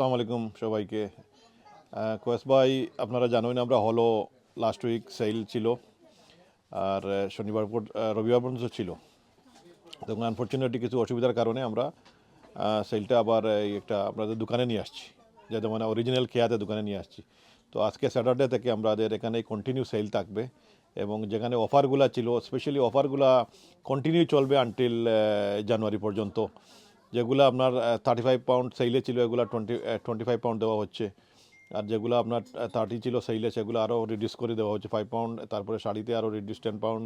আসসালামু আলাইকুম সবাইকে। কোয়েস ভাই, আপনারা জানেন আমরা হলো লাস্ট উইক সেল ছিল, আর শনিবার রবিবার পর্যন্ত ছিল। তখন আনফর্চুনেটলি কিছু অসুবিধার কারণে আমরা সেলটা আবার একটা আপনাদের দোকানে নিয়ে আসছি। যাতে মানে অরিজিনাল খেয়াতে দোকানে নিয়ে আসছি। তো আজকে স্যাটারডে থেকে আমাদের এখানে কন্টিনিউ সেল থাকবে এবং যেখানে অফারগুলো ছিল স্পেশালি অফারগুলো কন্টিনিউ চলবে আনটিল জানুয়ারি পর্যন্ত। যেগুলো আপনার থার্টি ফাইভ পাউন্ড সেলে ছিল, এগুলো টোয়েন্টি টোয়েন্টি ফাইভ পাউন্ড দেওয়া হচ্ছে। আর যেগুলো আপনার থার্টি ছিল সেইলে সেগুলো আরও রিডিউস করে দেওয়া হচ্ছে ফাইভ পাউন্ড তারপরে শাড়িতে আরও রিডিউস টেন পাউন্ড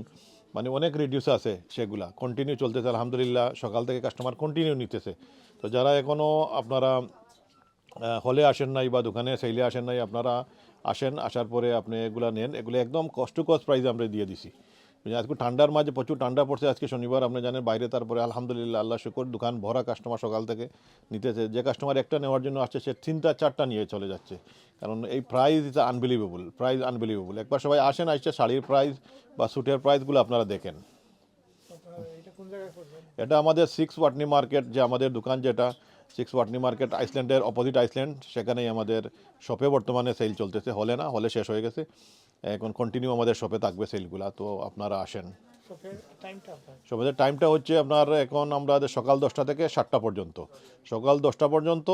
মানে অনেক রিডিউস আছে সেগুলা। কন্টিনিউ চলতেছে, আলহামদুলিল্লাহ, সকাল থেকে কাস্টমার কন্টিনিউ নিতেছে। তো যারা এখনও আপনারা হলে আসেন নাই বা দোকানে সেইলে আসেন নাই, আপনারা আসেন, আসার পরে আপনি এগুলা নেন। এগুলো একদম কষ্ট কস্ট প্রাইসে আমরা দিয়ে দিছি। আজকে ঠান্ডার মাঝে প্রচুর ঠান্ডা পড়ছে আজকে শনিবার আপনি জানেন বাইরে তারপরে আলহামদুলিল্লাহ আল্লাহ শুকর দোকান ভরা কাস্টমার সকাল থেকে নিতেছে। যে কাস্টমার একটা নেওয়ার জন্য আসছে সে তিনটা চারটা নিয়ে চলে যাচ্ছে। কারণ এই price is unbelievable price unbelievable একবার সবাই আসেন আসছে শাড়ির প্রাইস বা স্যুটের প্রাইসগুলো আপনারা দেখেন। এটা আমাদের সিক্স ওয়াটনি মার্কেট যে আমাদের দোকান যেটা সিক্স ওয়াটনি মার্কেট আইসল্যান্ডের অপোজিট আইসল্যান্ড। সেখানেই আমাদের শপে বর্তমানে সেল চলতেছে। হলে না হলে শেষ হয়ে গেছে। এখন কন্টিনিউ আমাদের শপে থাকবে সেলগুলা তো আপনারা আসেন। শপের টাইমটা হচ্ছে আপনার এখন আমাদের সকাল দশটা থেকে সাতটা পর্যন্ত। সকাল দশটা পর্যন্ত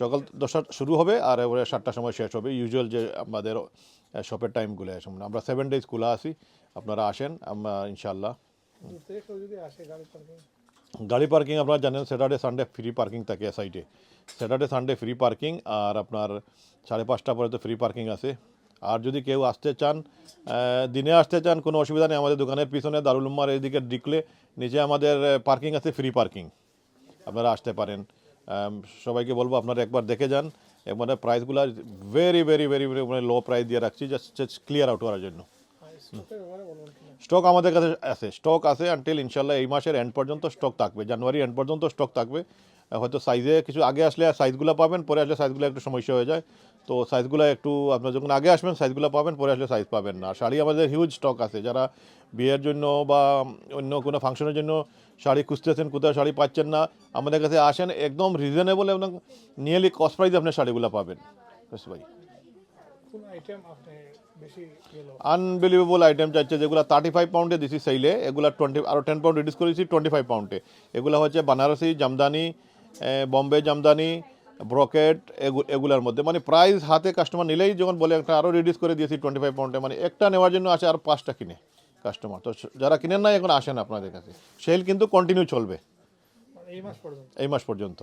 সকাল দশটা শুরু হবে আর এবারে সাতটার সময় শেষ হবে। ইউজুয়াল যে আমাদের শপের টাইমগুলো আমরা সেভেন ডেজ খোলা আছি। আপনারা আসেন আমরা ইনশাল্লাহ গাড়ি পার্কিং আপনারা জানেন স্যাটারডে সানডে ফ্রি পার্কিং থাকে সাইডে স্যাটারডে সানডে ফ্রি পার্কিং আর আপনার সাড়ে পাঁচটা পরে তো ফ্রি পার্কিং আছে আর যদি কেউ আসতে চান দিনে আসতে চান কোনো অসুবিধা নেই আমাদের দোকানের পিছনে দারুল উম্মার এইদিকে ঢুকলে নিচে আমাদের পার্কিং আছে ফ্রি পার্কিং আপনারা আসতে পারেন সবাইকে বলব আপনারা একবার দেখে যান মানে প্রাইসগুলো ভেরি ভেরি ভেরি ভেরি মানে লো প্রাইস দিয়ে রাখছি জাস্ট ক্লিয়ার আউট করার জন্য স্টক আমাদের কাছে আছে, স্টক আছে আনটিল ইনশাল্লাহ এই মাসের এন্ড পর্যন্ত স্টক থাকবে, জানুয়ারি এন্ড পর্যন্ত স্টক থাকবে। হয়তো সাইজে কিছু আগে আসলে সাইজগুলো পাবেন, পরে আসলে সাইজগুলো একটু সমস্যা হয়ে যায়। তো সাইজগুলো একটু, আপনার যখন আগে আসবেন সাইজগুলো পাবেন, পরে আসলে সাইজ পাবেন না। শাড়ি আমাদের হিউজ স্টক আছে, যারা বিয়ের জন্য বা অন্য কোনো ফাংশনের জন্য শাড়ি খুঁজতেছেন, কোথাও শাড়ি পাচ্ছেন না, আমাদের কাছে আসেন, একদম রিজনেবল এবং নিয়েলি কস্ট প্রাইসে আপনি শাড়িগুলো পাবেন। ভাই কোন আইটেম আপনি বেশি গেল আনবিলিভেবল আইটেম চাচ্ছে যেগুলো থার্টি ফাইভ পাউন্ডে দিছি সেইলে এগুলো টোয়েন্টি আরও টেন পাউন্ড রিডিউস করেছি টোয়েন্টি ফাইভ পাউন্ডে এগুলো হচ্ছে বানারসি জামদানি বম্বে জামদানি ব্রকেট এগুলার মধ্যে। মানে প্রাইস হাতে কাস্টমার নিলেই যখন বলে একটা আরও রিডিউস করে দিয়েছি টোয়েন্টি ফাইভ পাউন্ডে মানে একটা নেওয়ার জন্য আসে আর পাঁচটা কিনে কাস্টমার তো যারা কিনেন না এখন আসেন আপনাদের কাছে। সেল কিন্তু কন্টিনিউ চলবে। মানে এই মাস এই মাস পর্যন্ত।